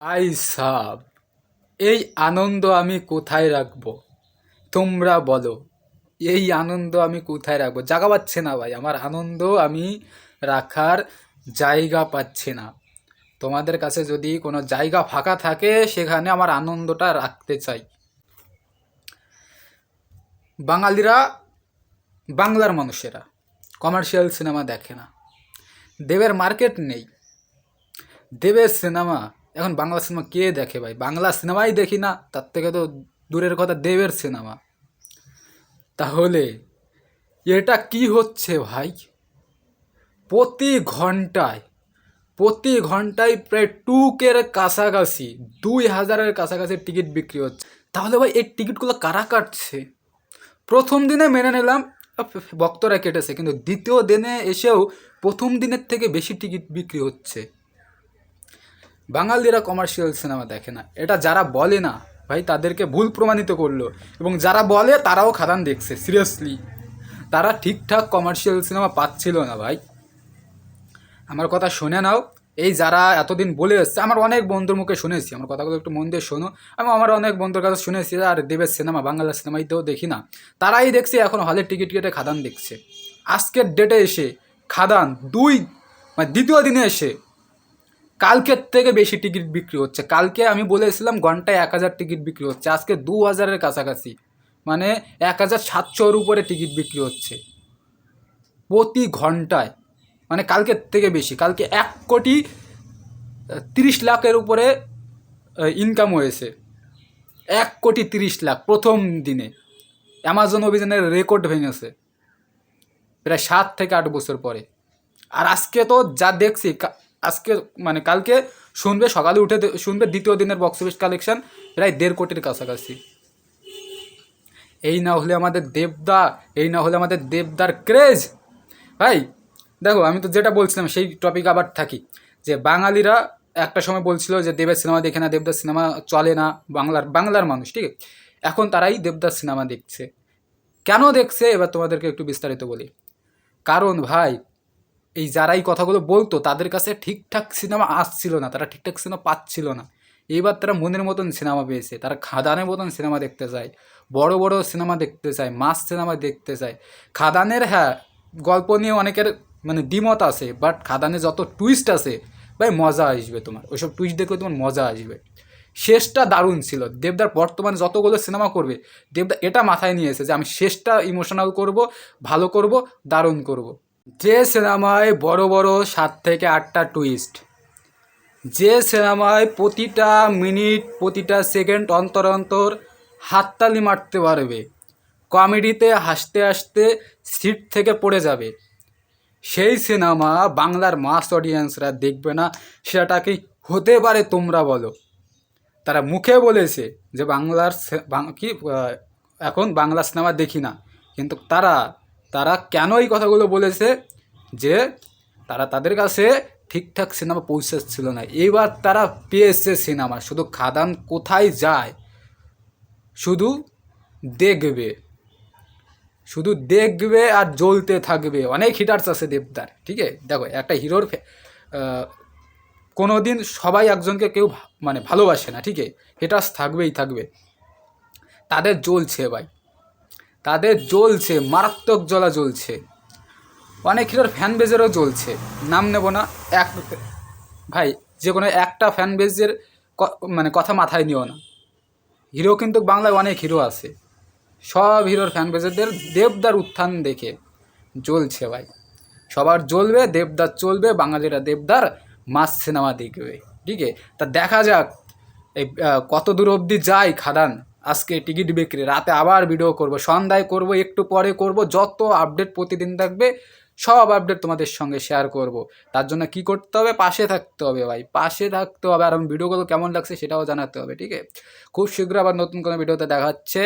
I sub, এই আনন্দ আমি কোথায় রাখব? তোমরা বলো, এই আনন্দ আমি কোথায় রাখব? জায়গা পাচ্ছে না ভাই, আমার আনন্দ আমি রাখার জায়গা পাচ্ছি না। তোমাদের কাছে যদি কোনো জায়গা ফাঁকা থাকে, সেখানে আমার আনন্দটা রাখতে চাই। বাঙালিরা, বাংলার মানুষেরা কমার্শিয়াল সিনেমা দেখে না। দেবের মার্কেট নেই। দেবের সিনেমা এখন বাংলা সিনেমা কে দেখে ভাই? বাংলা সিনেমাই দেখি না, তার থেকে তো দূরের কথা দেবের সিনেমা। তাহলে এটা কি হচ্ছে ভাই? প্রতি ঘন্টায় প্রতি ঘন্টায় প্রায় টুকের কাছাকাছি, দুই হাজারের কাছাকাছি টিকিট বিক্রি হচ্ছে। তাহলে ভাই, এই টিকিটগুলো কারা কাটছে? প্রথম দিনে মেনে নিলাম ভক্তরা কেটেছে, কিন্তু দ্বিতীয় দিনে এসেও প্রথম দিনের থেকে বেশি টিকিট বিক্রি হচ্ছে। বাঙালিরা কমার্শিয়াল সিনেমা দেখে না। এটা যারা বলে না, ভাই, তাদেরকে ভুল প্রমাণিত করল। এবং যারা বলে, তারাও খাদান দেখছে সিরিয়াসলি তারা ঠিকঠাক কমার্শিয়াল সিনেমা পাচ্ছিল না, ভাই। আমার কথা শুনে নাও। এই যারা এতদিন বলে এসছে, আমার অনেক বন্ধুর মুখে শুনেছি। আমার কথাগুলো একটু মন দিয়ে শোনো। আমি আমার অনেক বন্ধুর কাছে শুনেছি আর, দেবের সিনেমা বাংলা তো দেখি না। তারাই দেখছে, এখন হলে টিকিট কেটে খাদান দেখছে। আজকের ডেটে এসে খাদান দুই মানে দ্বিতীয় দিনে এসে কালকের থেকে বেশি টিকিট বিক্রি হচ্ছে। কালকে আমি বলেছিলাম ঘন্টায় এক হাজার টিকিট বিক্রি হচ্ছে। আজকে দু হাজারের কাছাকাছি। মানে এক হাজার সাতশোর উপরে টিকিট বিক্রি হচ্ছে। প্রতি ঘন্টায়। মানে কালকের থেকে বেশি। কালকে এক কোটি তিরিশ লাখের উপরে ইনকাম হয়েছে। এক কোটি তিরিশ লাখ প্রথম দিনে। অ্যামাজন অভিযানের রেকর্ড ভেঙেছে। প্রায় সাত থেকে আট বছর পরে। আর আজকে তো যা দেখছি আজকে মানে কালকে শুনবে, সকালে উঠে শুনবে, দ্বিতীয় দিনের বক্স অফিস কালেকশন প্রায় দেড় কোটির কাছাকাছি। এই না হলে আমাদের দেবদা, এই না হলে আমাদের দেবদার ক্রেজ ভাই, দেখো, আমি তো যেটা বলছিলাম, সেই টপিক আবার থাকি। যে বাঙালিরা একটা সময় বলছিল যে দেবের সিনেমা দেখে না, দেবদার সিনেমা চলে না, বাংলার বাংলার মানুষ, ঠিক এখন তারাই দেবদার সিনেমা দেখছে। কেন দেখছে? এবার তোমাদেরকে একটু বিস্তারিত বলি। কারণ ভাই এই যারা এই কথাগুলো বলতো, তাদের কাছে ঠিকঠাক সিনেমা আসছিল না, তারা ঠিকঠাক সিনেমা পাচ্ছিল না। এইবার তারা মনের মতন সিনেমা পেয়েছে, তারা খাদানের মতন সিনেমা দেখতে চায়, বড় বড় সিনেমা দেখতে চায় মাস সিনেমা দেখতে চায়। খাদানের হ্যাঁ গল্প নিয়ে অনেকের মানে দ্বিমত আছে বাট খাদানে যত টুইস্ট আছে, ভাই মজা আসবে তোমার। ওইসব টুইস্ট দেখলে তোমার মজা আসবে। শেষটা দারুণ ছিল। দেবদার বর্তমানে যতগুলো সিনেমা করবে, দেবদা এটা মাথায় নিয়ে এসেছে যে আমি শেষটা ইমোশনাল করব, ভালো করব, দারুণ করব। যে সিনেমায় বড় বড় সাত থেকে আটটা টুইস্ট যে সিনেমায় প্রতিটা মিনিট প্রতিটা সেকেন্ড অন্তর অন্তর হাততালি মারতে পারবে, কমেডিতে হাসতে হাসতে সিট থেকে পড়ে যাবে। সেই সিনেমা বাংলার মাস অডিয়েন্সরা দেখবে না, সেটাকে হতে পারে তোমরা বলো। তারা মুখে বলেছে যে বাংলার কি এখন বাংলা সিনেমা দেখি না, কিন্তু তারা তারা কেন এই কথাগুলো বলেছে যে তারা তাদের কাছে ঠিকঠাক সিনেমা পৌঁছাচ্ছিল না। এইবার তারা পেয়েছে সিনেমা, শুধু খাদান কোথায় যায়? শুধু দেখবে। শুধু দেখবে আর জ্বলতে থাকবে। অনেক হিটার্স আছে দেবদার ঠিক আছে দেখো, একটা হিরোর কোনো দিন সবাই একজনকে কেউ মানে ভালোবাসে না ঠিক আছে হিটার্স থাকবেই থাকবে। তাদের জ্বলছে ভাই। তাদের জ্বলছে, মারাত্মক জ্বলা জ্বলছে। অনেক হিরোর ফ্যান বেজেরও জ্বলছে। নাম নেব না, এক ভাই, যে কোনো একটা ফ্যান বেজের মানে কথা মাথায় নিও না। হিরো কিন্তু বাংলায় অনেক হিরো আছে। সব হিরোর ফ্যান বেজেদের দেবদার উত্থান দেখে জ্বলছে ভাই। সবার জ্বলবে, দেবদার চলবে, বাঙালিরা দেবদার মাস সিনেমা দেখবে। ঠিক তা দেখা যাক, এই কত দূর অবধি যায় খাদান? আজকে টিকিট বিক্রি, রাতে আবার ভিডিও করব, সন্ধ্যায় করব, একটু পরে করব, যত আপডেট প্রতিদিন থাকবে, সব আপডেট তোমাদের সঙ্গে শেয়ার করব। তার জন্য কি করতে হবে? পাশে থাকতে হবে ভাই, পাশে থাকতে হবে। আর আমি ভিডিওগুলো কেমন লাগছে সেটাও জানাতে হবে, ঠিক আছে? খুব শীঘ্র আবার নতুন কোনো ভিডিওতে দেখা হচ্ছে